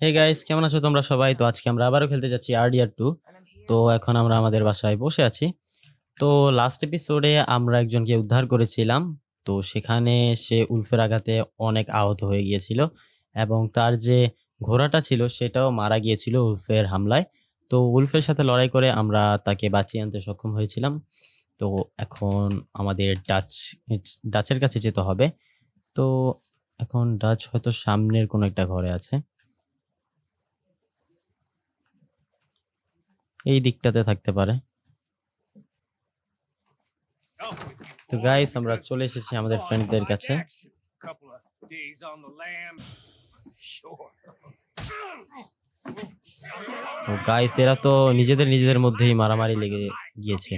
Hey guys কেমন আছো তোমরা সবাই? তো আজকে আমরা আবারও খেলতে যাচ্ছি আরডিআর টু তো এখন আমরা আমাদের বাসায় বসে আছি। তো লাস্ট এপিসোডে আমরা একজনকে উদ্ধার করেছিলাম। তো সেখানে সে উলফের আঘাতে অনেক আহত হয়ে গিয়েছিল এবং তার যে ঘোড়াটা ছিল সেটাও মারা গিয়েছিল উলফের হামলায়। তো উলফের সাথে লড়াই করে আমরা তাকে বাঁচিয়ে আনতে সক্ষম হয়েছিলাম। তো এখন আমাদের ডাচ ডাচের কাছে যেতে হবে। তো এখন ডাচ হয়তো সামনের কোনো একটা ঘরে আছে। এই দিকটাতে থাকতে পারে তো গাইস আমরা চলে এসেছি আমাদের ফ্রেন্ডদের কাছে. তো গাইস এরা তো নিজেদের নিজেদের মধ্যেই মারামারি লেগে গিয়েছে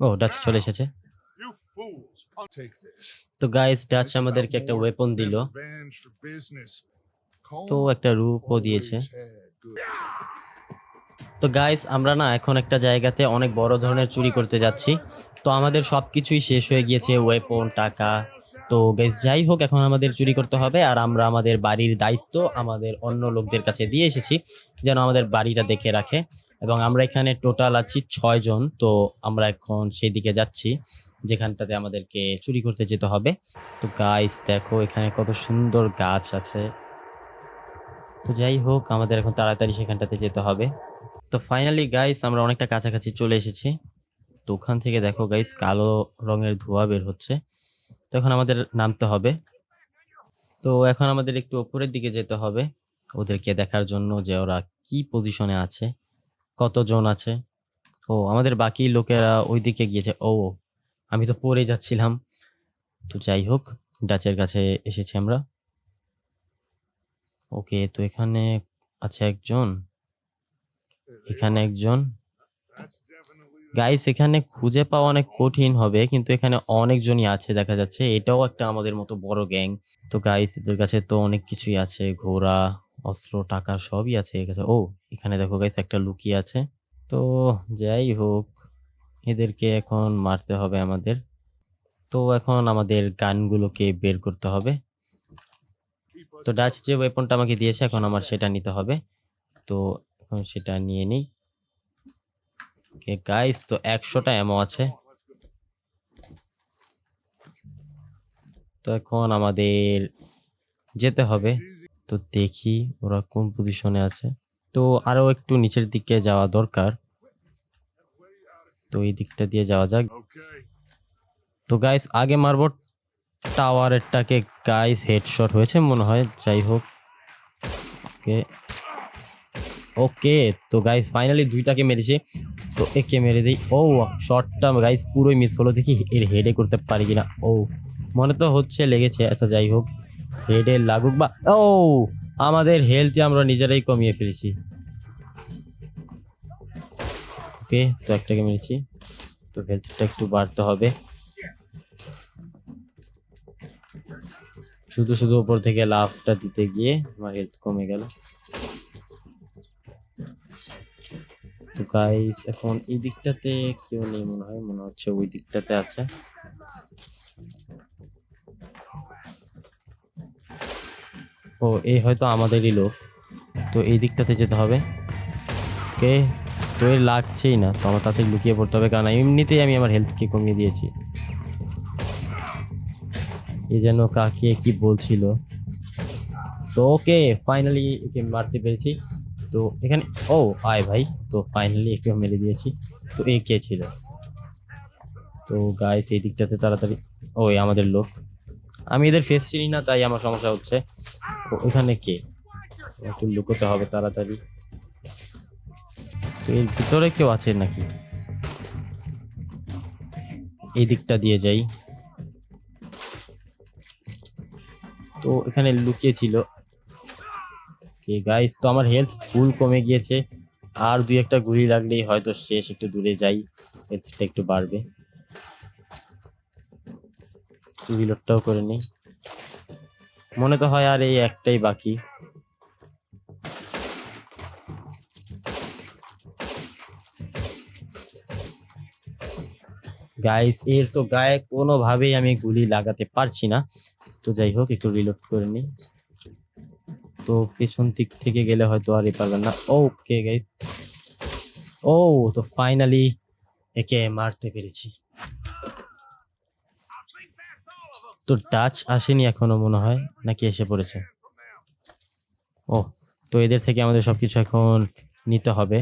ও ডাচ চলে এসেছে. তো গাইস ডাচ আমাদেরকে একটা ওয়েপন দিল. তো একটা রূপও দিয়েছে. তো গাইস আমরা না এখন একটা জায়গাতে অনেক বড় ধরনের চুরি করতে যাচ্ছি। তো আমাদের সব কিছুই শেষ হয়ে গিয়েছে ওয়েপন টাকা। তো গাইস যাই হোক, এখন আমাদের চুরি করতে হবে আর আমরা আমাদের বাড়ির দায়িত্ব আমাদের অন্য লোকদের কাছে দিয়ে এসেছি যেন আমাদের বাড়িটা দেখে রাখে। এবং আমরা এখানে টোটাল আছি ছয় জন, তো আমরা এখন সেই দিকে যাচ্ছি যেখানটাতে আমাদেরকে চুরি করতে যেতে হবে। তো গাইস দেখো এখানে কত সুন্দর গাছ আছে। তো যাই হোক, আমাদের এখন তাড়াতাড়ি সেখানটাতে যেতে হবে। তো ফাইনালি গাইস আমরা অনেকটা কাছাকাছি চলে এসেছি। তো ওখান থেকে দেখো গাইস কালো রঙের ধোঁয়া বের হচ্ছে। তো এখন আমাদের নামতে হবে। তো এখন আমাদের একটু ওপরের দিকে যেতে হবে, ওদেরকে দেখার জন্য যে ওরা কি পজিশনে আছে, কতজন আছে। ও, আমাদের বাকি লোকেরা ওই দিকে গিয়েছে। ও, আমি তো পড়ে যাচ্ছিলাম। তো যাই হোক, ডাচের কাছে এসেছি আমরা। ওকে, তো এখানে আছে একজন। এখানে একজন। গাইস এখানে খুঁজে পাওয়া অনেক কঠিন হবে, কিন্তু এখানে অনেকজনই আছে, দেখা যাচ্ছে। এটাও একটা আমাদের মতো বড় গ্যাং। তো গাইস এদের কাছে তো অনেক কিছুই আছে। ঘোড়া, অস্ত্র, টাকা সবই আছে এর কাছে। ও, এখানে দেখো গাইস একটা লুকিয়ে আছে। তো যাই হোক, এদেরকে এখন মারতে হবে আমাদের। তো এখন আমাদের গানগুলোকে বের করতে হবে। তো ডাচ যে ওয়েপনটা আমাকে দিয়েছে, এখন আমার সেটা নিতে হবে। তো এখন সেটা নিয়ে নিই। ওকে গাইস তো একশোটা এমও আছে। তো এখন আমাদের যেতে হবে। তো দেখি ওরা কোন পজিশনে আছে। তো আরও একটু নিচের দিকে যাওয়া দরকার। তো এই দিকটা দিয়ে যাওয়া যাক। তো গাইস আগে মারবো টাওয়ারেরটাকে গাইস হেডশট হয়েছে মনে হয়, যাই হোক। ওকে ওকে তো গাইস ফাইনালি দুইটাকে মেরেছে। তো একে মেরে দিই। ও শটটা গাইস পুরোই মিস হলো দেখি এর হেডে করতে পারি কিনা। ও মনে তো হচ্ছে লেগেছে আচ্ছা যাই হোক। হেডে লাগুক বা ও আমাদের হেলথ আমরা নিজেরাই কমিয়ে ফেলেছি। ওকে তো একটাকে মেরেছি। তো হেলথটা একটু বাড়তে হবে। শুধু শুধু উপর থেকে লাভটা দিতে গিয়ে আমার হেলথ কমে গেল। তো গাইস এখন এই দিকটাতে কেউ নেই মনে হয়, মনে হচ্ছে ওই দিকটাতে আছে। ও, এই হয়তো আমাদেরই লোক। তো এই দিকটাতে যেতে হবে। কে? তো এর লাগছেই না, তো আমার তাতে লুকিয়ে পড়তে হবে। কারণ এমনিতেই আমি আমার হেলথকে কমিয়ে দিয়েছি। এ যেন কাকে কি বলছিল। তো ওকে ফাইনালি একে মারতে পেরেছি। তো এখানে ও আয় ভাই তো ফাইনালি একেও মেরে দিয়েছি। তো এ কে ছিল? তো গায়ে সেই দিকটাতে তাড়াতাড়ি ওই আমাদের লোক। আমি এদের ফেস চিনি না তাই আমার সমস্যা হচ্ছে। ও, এখানে কে? একটু লুকোতে হবে তাড়াতাড়ি। তো এর ভিতরে কেউ আছে নাকি? এই দিকটা দিয়ে যাই। তো এখানে লুকিয়ে ছিল। কে গাইস তো আমার হেলথ ফুল কমে গিয়েছে। আর দুই একটা গুলি লাগলেই হয়তো শেষ, একটু দূরে যাই হেলথটা একটু বাড়বে। রিলোডটাও করে নিই। মনে তো হয় আর এই একটাই বাকি। গাইস এর তো গায়ে কোনোভাবেই আমি গুলি লাগাতে পারছি না। তো যাই হোক, একটু রিলোড করে নিই। তো পেছন দিক থেকে গেলে হয়তো আর এ পারবেন না। ওকে গাইস ও, তো ফাইনালি একে মারতে পেরেছি। তো টাচ আসেনি এখনও মনে হয়, নাকি এসে পড়েছে? ও, তো এদের থেকে আমাদের সবকিছু এখন নিতে হবে।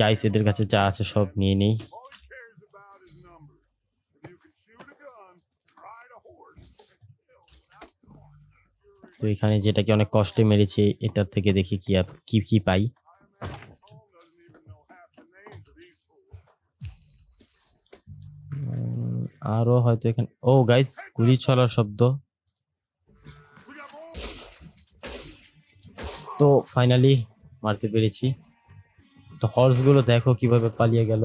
গাইস এদের কাছে যা আছে সব নিয়ে নেই। তো এখানে যেটাকে অনেক কষ্টে মেরেছে, এটার থেকে দেখি কি কি কি পাই। আরও হয়তো এখানে, ও গাইস, গুলি চলার শব্দ. তো ফাইনালি মারতে পেরেছি। তো হর্সগুলো দেখো কীভাবে পালিয়ে গেল।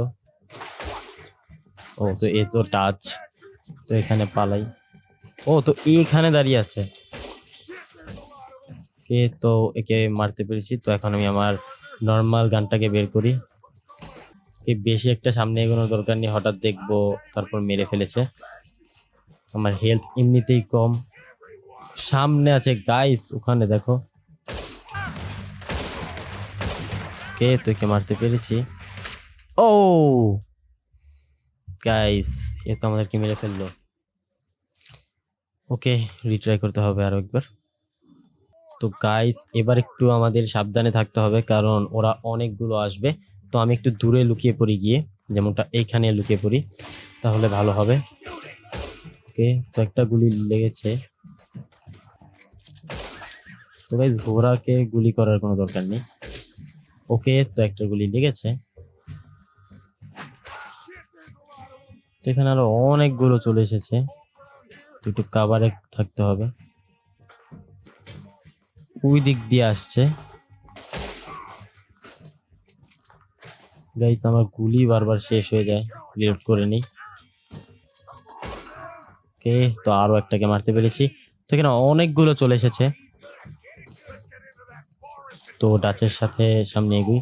ও, তো এ তো টাচ। তো এখানে পালাই। ও, তো এখানে দাঁড়িয়ে আছে। কে তো একে মারতে পেরেছি, তো এখন আমি আমার নর্মাল গানটাকে বের করি। কে বেশি একটা সামনে এগোনোর দরকার নেই, হঠাৎ দেখব, তারপর মেরে ফেলেছে। আমার হেলথ এমনিতেই কম। সামনে আছে গাইস ওখানে দেখো। কে তোকে মারতে পেরেছি? ও! গাইস এ তো আমাদেরকে মেরে ফেলল। ওকে রিট্রাই করতে হবে আরও একবার। তো গাইস এবার একটু আমাদের সাবধানে থাকতে হবে, কারণ ওরা অনেকগুলো আসবে। তো আমি একটু দূরে লুকিয়ে পড়ি গিয়ে, যেমনটা এইখানে লুকিয়ে পড়ি, তাহলে ভালো হবে। ওকে, তো একটা গুলি লেগেছে। তো গাইস ঘোড়াকে গুলি করার কোনো দরকার নেই। ওকে, তো একটা গুলি লেগেছে। তো এখানে আরও অনেকগুলো চলে এসেছে। একটু কাবারে থাকতে হবে। ওই দিক দিয়ে আসছে। গাইস আমার গুলি বারবার শেষ হয়ে যায়। রিলোড করে নেই। ওকে, তো আরও একটাকে মারতে পেরেছি। তো এখানে অনেকগুলো চলে এসেছে। তো ডাচের সাথে সামনে এগুই।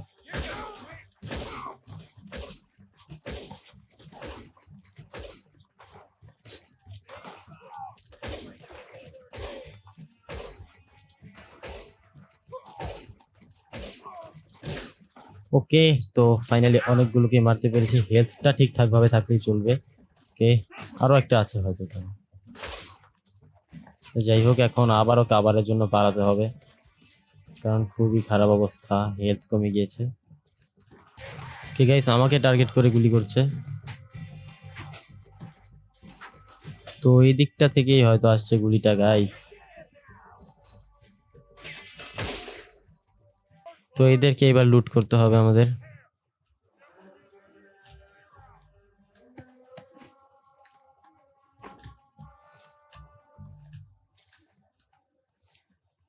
ওকে, তো ফাইনালি অনেকগুলোকে মারতে পেরেছি। হেলথটা ঠিকঠাক ভাবে থাকলেই চলবে। ওকে, আরও একটা আছে হয়তো। যাই হোক, এখন আবারও কাবারের জন্য পালাতে হবে। কারণ খুবই খারাপ অবস্থা হেলথ কমে গিয়েছে। ঠিক আছে আমাকে টার্গেট করে গুলি করছে। তো এই দিকটা থেকেই হয়তো আসছে গুলিটা গাইস তো এদেরকে এবার লুট করতে হবে আমাদের।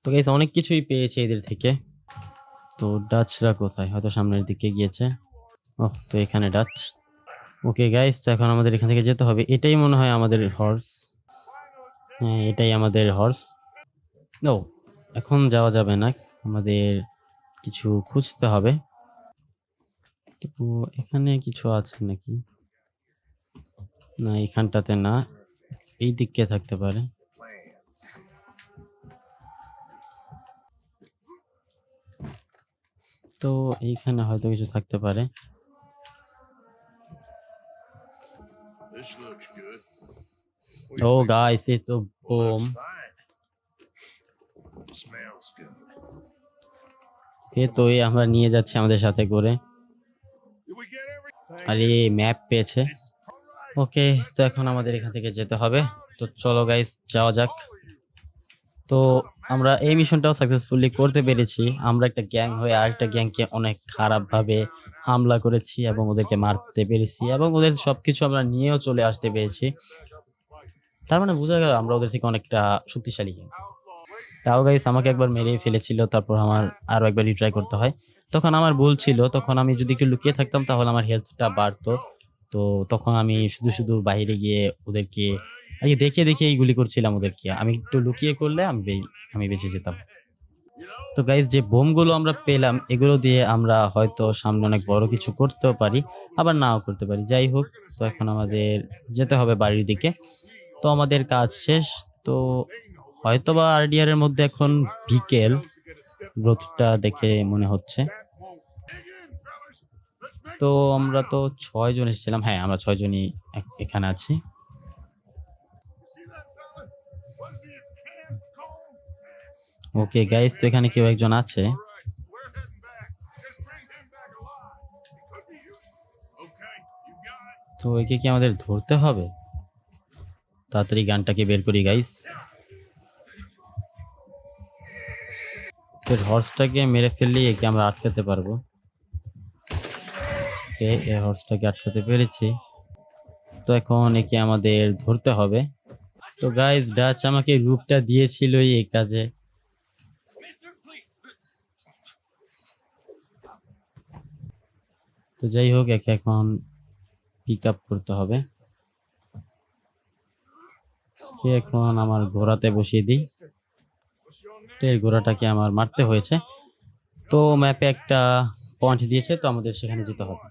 তো গাইস অনেক কিছুই পেয়েছে এদের থেকে। তো ডাচরা কোথায়? হয়তো সামনের দিকে গিয়েছে। ও তো এখানে ডাচ। ওকে গাইস তো এখন আমাদের এখান থেকে যেতে হবে। এটাই মনে হয় আমাদের হর্স হ্যাঁ এটাই আমাদের হর্স ও এখন যাওয়া যাবে না। আমাদের কিছু খুঁজতে হবে। তো এখানে কিছু আছে নাকি? না এখানটাতে না এই দিকে থাকতে পারে। তো এইখানে হয়তো কিছু থাকতে পারে. ও গাইস এই তো বোম কে? তো এই আমরা নিয়ে যাচ্ছি আমাদের সাথে করে। আর এই ম্যাপ পেয়েছে. ওকে তো এখন আমাদের এখান থেকে যেতে হবে। তো চলো গাইস যাওয়া যাক। তো আমরা এই মিশনটাও সাকসেসফুলি করতে পেরেছি। আমরা একটা গ্যাং হয়ে আরেকটা গ্যাংকে অনেক খারাপভাবে হামলা করেছি এবং ওদেরকে মারতে পেরেছি এবং ওদের সবকিছু আমরা নিয়েও চলে আসতে পেরেছি। তার মানে বোঝা গেল আমরা ওদের থেকে অনেকটা শক্তিশালী। গ্যাং তাও গাইস আমাকে একবার মেরে ফেলেছিল, তারপর আমার আরও একবার রিট্রাই করতে হয়। তখন আমার ভুল ছিল, তখন আমি যদি একটু লুকিয়ে থাকতাম, তাহলে আমার হেলথটা বাড়তো। তো তখন আমি শুধু শুধু বাইরে গিয়ে ওদেরকে আগে দেখিয়ে দেখিয়ে এই গুলি করছিলাম ওদেরকে। আমি একটু লুকিয়ে করলে আমি আমি বেঁচে যেতাম। তো গাইজ যে বোমগুলো আমরা পেলাম, এগুলো দিয়ে আমরা হয়তো সামনে অনেক বড় কিছু করতেও পারি, আবার নাও করতে পারি। যাই হোক, তো এখন আমাদের যেতে হবে বাড়ির দিকে। তো আমাদের কাজ শেষ, তো হয়তো বা আরডিআর এর মধ্যে এখন বিকেল। গ্রোথটা দেখে মনে হচ্ছে। তো আমরা তো ছয় জন এসেছিলাম। হ্যাঁ আমরা ছয় জনই এক- এখানে আছি। ওকে গাইস তো এখানে কেউ একজন আছে. তো একে কি আমাদের ধরতে হবে? তাড়াতাড়ি গানটাকে বের করি গাইস এর হর্সটাকে মেরে ফেললেই একে আমরা আটকাতে পারব। ওকে, এই হর্সটাকে আটকাতে পেরেছি। তো এখন একে আমাদের ধরতে হবে। তো গাইজ ডাচ আমাকে রূপটা দিয়েছিল এই কাজে। তো যাই হোক, একে এখন পিক আপ করতে হবে। এখন আমার ঘোড়াতে বসিয়ে দিই। এই ঘোড়াটাকে আমার মারতে হয়েছে। তো ম্যাপে একটা পয়েন্ট দিয়েছে, তো আমাদের সেখানে যেতে হবে।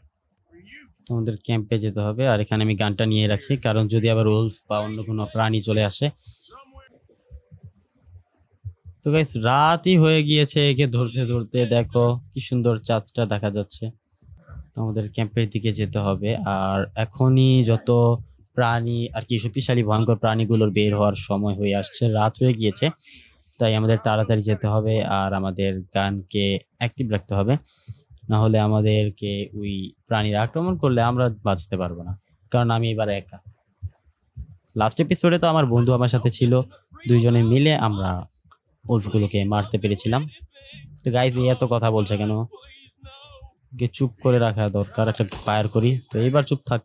আমাদের ক্যাম্পে যেতে হবে। আর এখানে আমি গানটা নিয়ে রাখি, কারণ যদি আবার উলফ বা অন্য কোনো প্রাণী চলে আসে। তো গাইস রাতই হয়ে গিয়েছে একে ধরতে ধরতে। দেখো কি সুন্দর চাঁদটা দেখা যাচ্ছে। তো আমাদের ক্যাম্পের দিকে যেতে হবে। আর এখনই যত প্রাণী, আর কি শক্তিশালী, ভয়ঙ্কর প্রাণীগুলোর বের হওয়ার সময় হয়ে আসছে, রাত হয়ে গিয়েছে। তাই আমাদের তাড়াতাড়ি যেতে হবে আর আমাদের গানকে অ্যাক্টিভ রাখতে হবে। না হলে আমাদেরকে ওই প্রাণীরা আক্রমণ করলে আমরা বাঁচতে পারব না, কারণ আমি এবার একা। লাস্ট এপিসোডে তো আমার বন্ধু আমার সাথে ছিল, দুইজনে মিলে আমরা উল্ফগুলোকে মারতে পেরেছিলাম। তো গাইজ এত কথা বলছে কেন? কে চুপ করে রাখা দরকার, একটা ফায়ার করি। তো এবার চুপ থাক।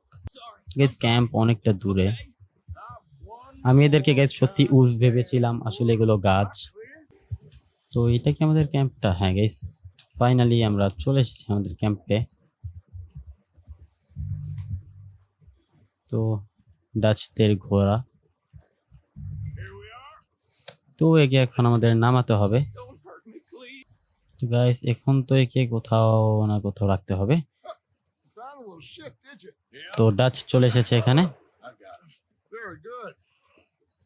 গেস ক্যাম্প অনেকটা দূরে। আমি এদেরকে গাইজ সত্যি উলফ ভেবেছিলাম আসলে এগুলো গাছ। তো এটা কি আমাদের ক্যাম্পটা? হ্যাঁ গাইস ফাইনালি আমরা চলে এসেছি আমাদের ক্যাম্পে। তো ডাচদের ঘোড়া। তো একে এখন আমাদের নামাতে হবে। তো গাইস এখন তো একে কোথাও না কোথাও রাখতে হবে? তো ডাচ চলে এসেছে এখানে।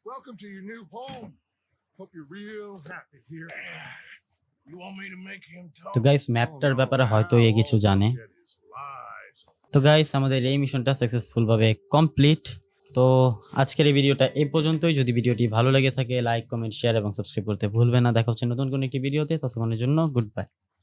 Welcome to your new home. Hope you're real happy here. You want me to make him talk? তো গাইস ম্যাপটার ব্যাপারে হয়তো এ কিছু জানে. তো গাইস আমাদের এই মিশনটা সাকসেসফুল ভাবে কমপ্লিট তো আজকের এই ভিডিওটা এই পর্যন্তই যদি ভিডিওটি ভালো লেগে থাকে লাইক কমেন্ট শেয়ার এবং সাবস্ক্রাইব করতে ভুলবেন না দেখা হচ্ছে নতুন কোনো একটি ভিডিওতে ততক্ষণের জন্য গুড বাই